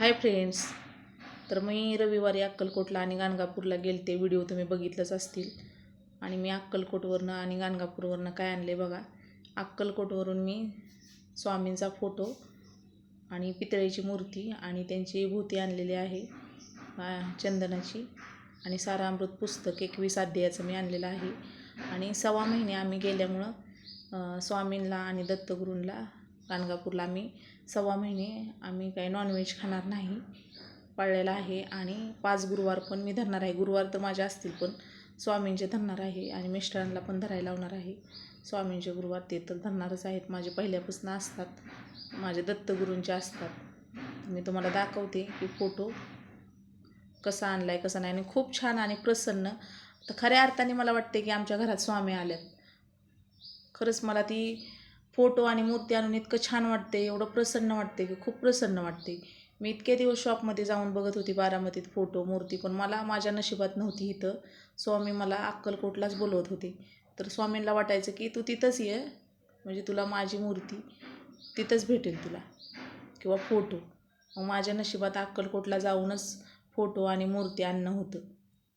Hi friends. तर मी रविवारी अक्कलकोटला आणि गाणगापूरला गेलते. व्हिडिओ तुम्ही बघितलंच असतील. आणि मी अक्कलकोटवरनं आणि गाणगापूरवरनं काय आणले बघा. अक्कलकोटवरून मी स्वामींचा फोटो आणि पितळेची मूर्ती आणि त्यांची भूती आणलेली आहे. चंदनाची. आणि सारामृत पुस्तक एकवीस अध्यायाचं मी आणलेलं आहे. आणि सव्वा महिने आम्ही गेल्यामुळं स्वामींला आणि दत्तगुरूंला गाणगापूरला आम्ही सव्वा महिने आम्ही काही नॉनव्हेज खाणार नाही. पाळलेला आहे आणि पाच गुरुवार पण मी धरणार आहे. गुरुवार तर माझे असतील पण स्वामींचे धरणार आहे आणि मिस्टरांना पण धरायला लावणार आहे. स्वामींचे गुरुवार ते तर धरणारच आहेत. माझे पहिल्यापासून असतात. माझे दत्तगुरूंचे असतात. मी तुम्हाला दाखवते की फोटो कसा आणला आहे कसा नाही. आणि खूप छान आणि प्रसन्न. तर खऱ्या अर्थाने मला वाटते की आमच्या घरात स्वामी आल्यात. खरंच मला ती फोटो आणि मूर्ती आणून इतकं छान वाटते एवढं प्रसन्न वाटते की खूप प्रसन्न वाटते मी इतके दिवस शॉपमध्ये जाऊन बघत होती बारामतीत फोटो मूर्ती पण मला माझ्या नशिबात नव्हती इथं. स्वामी मला अक्कलकोटलाच बोलवत होते. तर स्वामींना वाटायचं की तू तिथंच ये म्हणजे तुला माझी मूर्ती तिथंच भेटेल तुला किंवा फोटो मग माझ्या नशिबात अक्कलकोटला जाऊनच फोटो आणि मूर्ती आणणं होतं.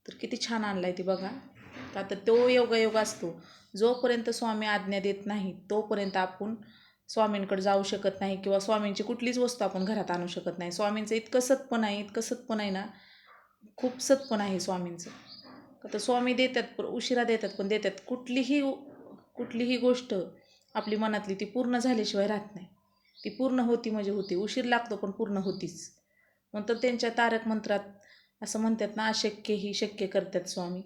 तर किती छान आणलं आहे ती बघा. तर आता तो योगायोग असतो. जोपर्यंत स्वामी आज्ञा देत नाही तोपर्यंत आपण स्वामींकडे जाऊ शकत नाही किंवा स्वामींची कुठलीच वस्तू आपण घरात आणू शकत नाही. स्वामींचं इतकं सतपण आहे इतकं सतपण आहे ना खूप सतपण आहे स्वामींचं. तर स्वामी देतात पण उशिरा देतात पण देतात. कुठलीही कुठलीही गोष्ट आपली मनातली ती पूर्ण झाल्याशिवाय राहत नाही. ती पूर्ण होती म्हणजे होती. उशीर लागतो पण पूर्ण होतीच. नंतर त्यांच्या तारक मंत्रात असं म्हणतात ना अशक्य ही शक्य करतात स्वामी.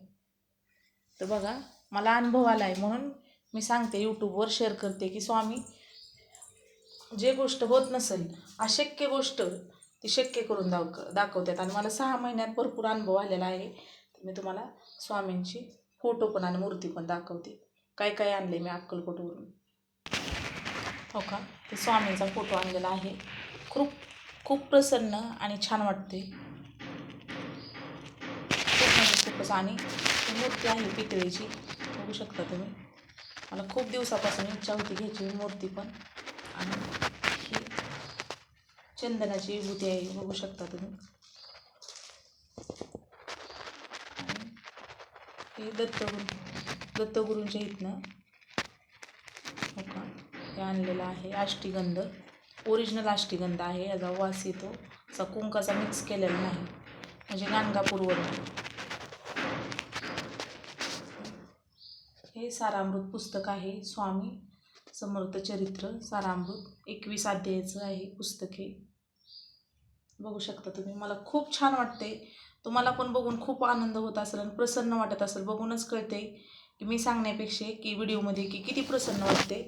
तर बघा मला अनुभव आला आहे म्हणून मी सांगते यूट्यूबवर शेअर करते की स्वामी जे गोष्ट होत नसेल अशक्य गोष्ट ती शक्य करून दाव दाखवतात. आणि मला सहा महिन्यात भरपूर अनुभव आलेला आहे. तर मी तुम्हाला स्वामींची फोटो पण आणि मूर्ती पण दाखवते. काय काय आणले मी अक्कलकोटवरून? हो का? ते स्वामींचा फोटो आणलेला आहे. खूप खूप प्रसन्न आणि छान वाटते. खूप खूपच आणि मूर्ती आहे पितळेची. बघू शकता तुम्ही. मला खूप दिवसापासून इच्छा होती घ्यायची मूर्ती पण. आणि ही चंदनाची विभूती आहे. बघू शकता तुम्ही. आणि हे दत्तगुरु दत्तगुरूंच्या इथनं हो हे आणलेलं आहे. आष्टीगंध. ओरिजिनल आष्टीगंध आहे. याचा वास येतो. असा कुंकाचा मिक्स केलेला नाही. म्हणजे गाणगापूरवरून हे सारामृत पुस्तक आहे. स्वामी समर्थ चरित्र सारामृत. एकवीस अध्यायाचं आहे पुस्तक हे. बघू शकता तुम्ही. मला खूप छान वाटते तुम्हाला पण बघून खूप आनंद होत असेल आणि प्रसन्न वाटत असेल. बघूनच कळते की मी सांगण्यापेक्षा की व्हिडिओमध्ये की किती प्रसन्न वाटते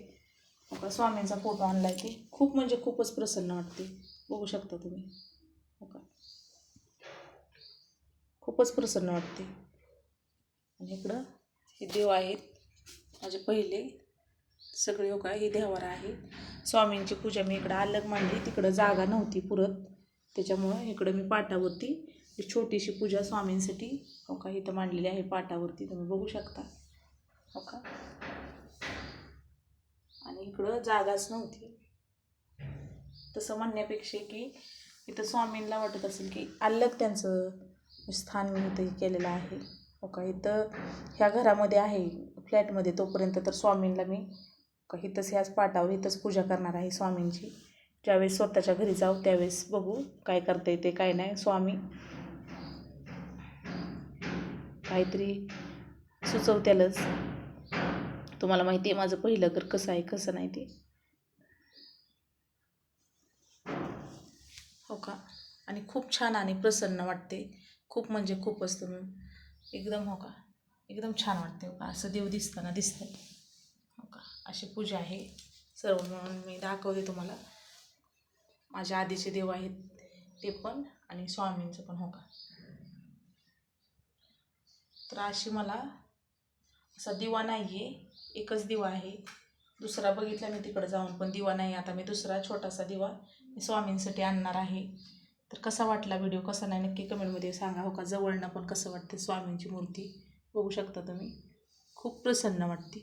का स्वामींचा फोटो आणला आहे की खूप म्हणजे खूपच प्रसन्न वाटते बघू शकता तुम्ही. हो का खूपच प्रसन्न वाटते आणि इकडं हे देव आहेत. माझे पहिले सगळे हो हे देवार आहे स्वामींची पूजा मी इकडं अलग मांडली. तिकडं जागा नव्हती पुरत. त्याच्यामुळं इकडं मी पाटावरती छोटीशी पूजा स्वामींसाठी हो का इथं मांडलेली आहे पाटावरती. तुम्ही बघू शकता. हो का? आणि इकडं जागाच नव्हती. तसं म्हणण्यापेक्षा की इथं स्वामींना वाटत असेल की अलग त्यांचं स्थान मी इथं केलेलं आहे. हो का? इथं ह्या घरामध्ये आहे. फ्लॅटमध्ये तोपर्यंत तर स्वामींना मी का इथंच ह्याच पाटावर इथंच पूजा करणार आहे स्वामींची. ज्यावेळेस स्वतःच्या घरी जाऊ त्यावेळेस बघू काय करता येते काय नाही. स्वामी काहीतरी सुचवत्यालच. तुम्हाला माहिती आहे माझं पहिलं घर कसं आहे कसं नाही ते. हो का? आणि खूप छान आणि प्रसन्न वाटते. खूप म्हणजे खूपच तुम्ही. एकदम हो का? एकदम छान वाटते हो का असं देव दिसताना दिसतं हो का? अशी पूजा आहे. सर्व म्हणून मी दाखवते तुम्हाला. माझ्या आधीचे देव आहेत ते पण आणि स्वामींचं पण हो का? तर अशी मला असा दिवा नाही आहे एकच दिवा आहे. दुसरा बघितला मी तिकडं जाऊन पण दिवा नाही. आता मी दुसरा छोटासा दिवा मी स्वामींसाठी आणणार आहे. तर कसा वाटला व्हिडिओ? कसा नाही? नक्की कमेंटमध्ये सांगा. हो का? जवळनं पण कसं वाटते स्वामींची मूर्ती? बघू शकता तुम्ही. खूप प्रसन्न वाटते.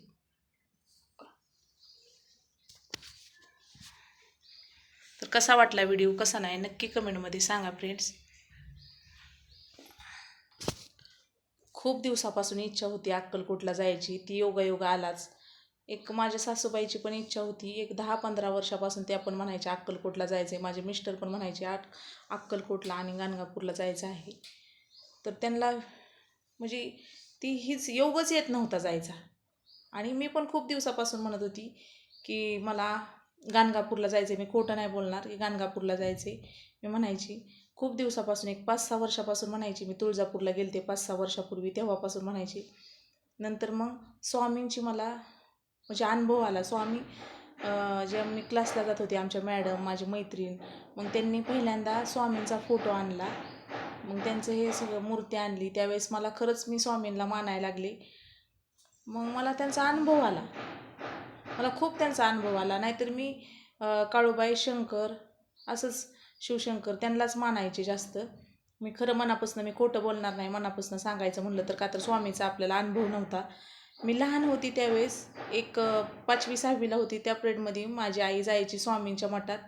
तर कसा वाटला व्हिडिओ? कसा नाही? नक्की कमेंटमध्ये सांगा फ्रेंड्स खूप दिवसापासून इच्छा होती अक्कलकोटला जायची. ती योगायोगा आलाच. एक माझ्या सासूबाईची पण इच्छा होती. एक दहा पंधरा वर्षापासून ते पण म्हणायचे अक्कलकोटला जायचं आहे माझे मिस्टर पण म्हणायचे आठ अक्कलकोटला आणि गाणगापूरला जायचं आहे. तर त्यांना म्हणजे ती हीच योगच येत नव्हता जायचा. आणि मी पण खूप दिवसापासून म्हणत होती की मला गाणगापूरला जायचं आहे मी खोटं नाही बोलणार की गाणगापूरला जायचं आहे मी म्हणायची खूप दिवसापासून एक पाच सहा वर्षापासून म्हणायची मी तुळजापूरला गेलते पाच सहा वर्षापूर्वी तेव्हापासून म्हणायची. नंतर मग स्वामींची मला म्हणजे अनुभव आला. स्वामी जेव्हा मी क्लासला जात होते आमच्या मॅडम माझी मैत्रीण मग त्यांनी पहिल्यांदा स्वामींचा फोटो आणला. मग त्यांचं हे सगळं मूर्ती आणली. त्यावेळेस मला खरंच मी स्वामींना मानायला लागले. मग मला त्यांचा अनुभव आला. मला खूप त्यांचा अनुभव आला. नाहीतर मी काळूबाई शंकर असंच शिवशंकर त्यांनाच मानायचे जास्त. मी खरं मनापासून मी खोटं बोलणार नाही मनापासून सांगायचं म्हणलं तर का तर स्वामीचा आपल्याला अनुभव नव्हता. मी लहान होती त्यावेळेस एक पाचवी सहावीला होती त्या पिरियडमध्ये माझी आई जायची स्वामींच्या मठात.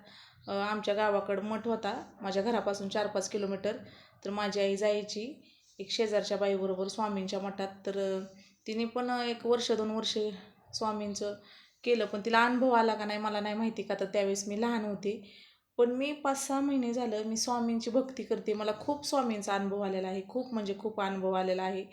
आमच्या गावाकडं मठ होता. माझ्या घरापासून चार पाच किलोमीटर. तर माझी आई जायची. एक शेजारच्या बाईबरोबर स्वामींच्या मठात. तर तिने पण एक वर्ष दोन वर्ष स्वामींचं केलं. पण तिला अनुभव आला का नाही मला नाही माहिती का. तर त्यावेळेस मी लहान होते. पण मी पाच सहा महिने झालं मी स्वामींची भक्ती करते. मला खूप स्वामींचा अनुभव आलेला आहे. खूप म्हणजे खूप अनुभव आलेला आहे.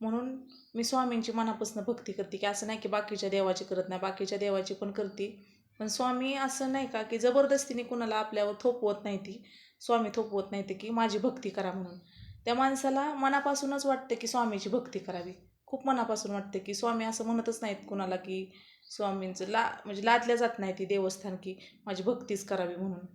म्हणून मी स्वामींची मनापासून भक्ती करते की असं नाही की बाकीच्या देवाची करत नाही. बाकीच्या देवाची पण करते. पण स्वामी असं नाही का की जबरदस्तीने कुणाला आपल्यावर थोपवत नाही ती. स्वामी थोपवत नाही ते की माझी भक्ती करा म्हणून. त्या माणसाला मनापासूनच वाटतं की स्वामीची भक्ती करावी. खूप मनापासून वाटते की स्वामी असं म्हणतच नाहीत कुणाला की स्वामींचं ला म्हणजे लादल्या जात नाही ती देवस्थान की माझी भक्तीच करावी म्हणून.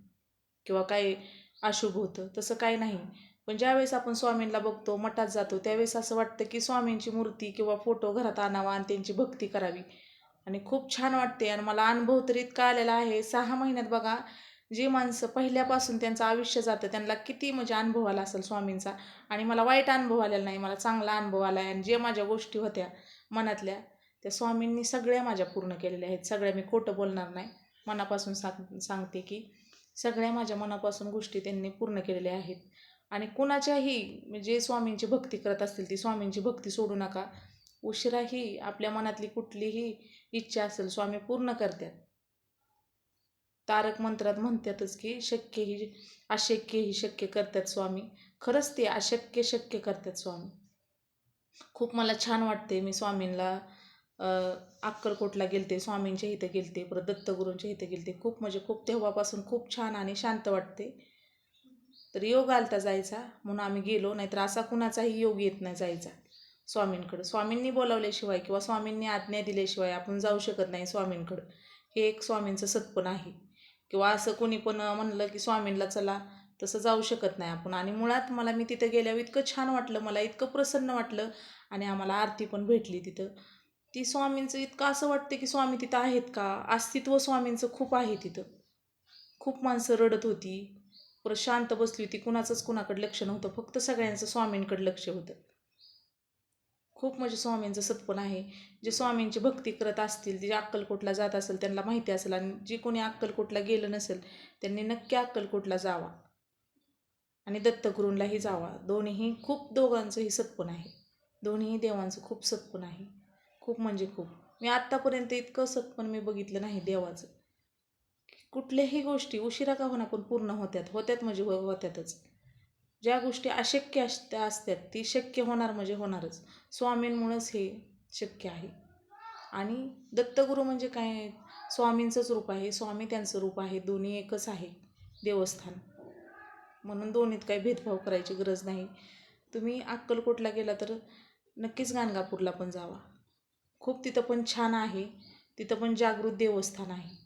किंवा काय अशुभ होतं तसं काही नाही. पण ज्यावेळेस आपण स्वामींना बघतो मठात जातो त्यावेळेस असं वाटतं की स्वामींची मूर्ती किंवा फोटो घरात आणावा आणि त्यांची भक्ती करावी. आणि खूप छान वाटते आणि मला अनुभव तर इतका आलेला आहे. सहा महिन्यात बघा जी माणसं पहिल्यापासून त्यांचं आयुष्य जातं त्यांना किती म्हणजे अनुभव आला असेल स्वामींचा. आणि मला वाईट अनुभव आलेला नाही मला चांगला अनुभव आला आहे आणि जे माझ्या गोष्टी होत्या मनातल्या त्या स्वामींनी सगळ्या माझ्या पूर्ण केलेल्या आहेत. सगळ्या मी खोटं बोलणार नाही. मनापासून सांग सांगते की सगळ्या माझ्या मनापासून गोष्टी त्यांनी पूर्ण केलेल्या आहेत. आणि कुणाच्याही म्हणजे जे स्वामींची भक्ती करत असतील ती स्वामींची भक्ती सोडू नका. उशिराही आपल्या मनातली कुठलीही इच्छा असेल स्वामी पूर्ण करतात. तारक मंत्रात म्हणतातच की शक्य ही अशक्य ही शक्य करतात स्वामी. खरंच ते अशक्य शक्य करतात स्वामी. खूप मला छान वाटते मी स्वामींना अक्कलकोटला गेलते स्वामींच्या इथं गेलते परत दत्तगुरूंच्या इथं गेलते. खूप म्हणजे खूप तेव्हापासून खूप छान आणि शांत वाटते. तर योग आलता जायचा म्हणून आम्ही गेलो नाहीतर असा कुणाचाही योग येत नाही जायचा. स्वामींकडं. स्वामींनी बोलावल्याशिवाय किंवा स्वामींनी आज्ञा दिल्याशिवाय आपण जाऊ शकत नाही स्वामींकडं. हे एक स्वामींचं सत्पण आहे. किंवा असं कोणी पण म्हणलं की स्वामींना चला तसं जाऊ शकत नाही आपण. आणि मुळात मला मी तिथं गेल्यावर इतकं छान वाटलं मला इतकं प्रसन्न वाटलं आणि आम्हाला आरती पण भेटली तिथं. ती स्वामींचं इतकं असं वाटतं की स्वामी तिथं आहेत का? अस्तित्व स्वामींचं खूप आहे तिथं. खूप माणसं रडत होती. परत शांत बसली होती. कुणाचंच कुणाकडे लक्ष नव्हतं. फक्त सगळ्यांचं स्वामींकडे लक्ष होतं. खूप म्हणजे स्वामींचं सत्पण आहे. जे स्वामींची भक्ती करत असतील जे अक्कलकोटला जात असेल त्यांना माहिती असेल आणि जे कोणी अक्कलकोटला गेलं नसेल त्यांनी नक्की अक्कलकोटला जावा. आणि दत्तगुरूंलाही जावा. दोन्हीही खूप दोघांचंही सत्पण आहे. दोन्हीही देवांचं खूप सत्पण आहे. खूप म्हणजे खूप. मी आत्तापर्यंत इतकं सत्पण मी बघितलं नाही देवाचं. कुठल्याही गोष्टी उशिरा का होणार पण पूर्ण होत्यात. होत्यात म्हणजे हो होत्यातच. ज्या गोष्टी अशक्य असत्या असतात ती शक्य होणार म्हणजे होणारच. स्वामींमुळंच हे शक्य आहे. आणि दत्तगुरू म्हणजे काय? स्वामींचंच रूप आहे स्वामी त्यांचं रूप आहे दोन्ही एकच आहे देवस्थान. म्हणून दोन्हीत काही भेदभाव करायची गरज नाही. तुम्ही अक्कलकोटला गेला तर नक्कीच गाणगापूरला पण जावा. खूप तिथं पण छान आहे तिथं पण जागृत देवस्थान आहे.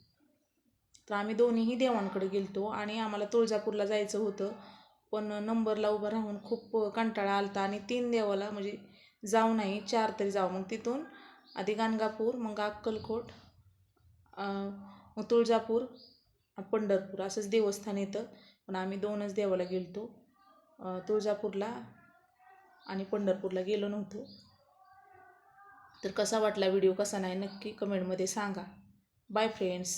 तर आम्ही दोन्हीही देवांकडे गेलतो आणि आम्हाला तुळजापूरला जायचं होतं. पण नंबरला उभं राहून खूप कंटाळा आलता आणि तीन देवाला म्हणजे जाऊ नाही चार तरी जाऊ. मग तिथून आधी गाणगापूर मग अक्कलकोट मग तुळजापूर पंढरपूर असंच देवस्थान येतं. पण आम्ही दोनच देवाला गेलो होतो तुळजापूरला आणि पंढरपूरला गेलो नव्हतो. तर कसा वाटला व्हिडिओ कसा नाही नक्की कमेंटमध्ये सांगा. Bye friends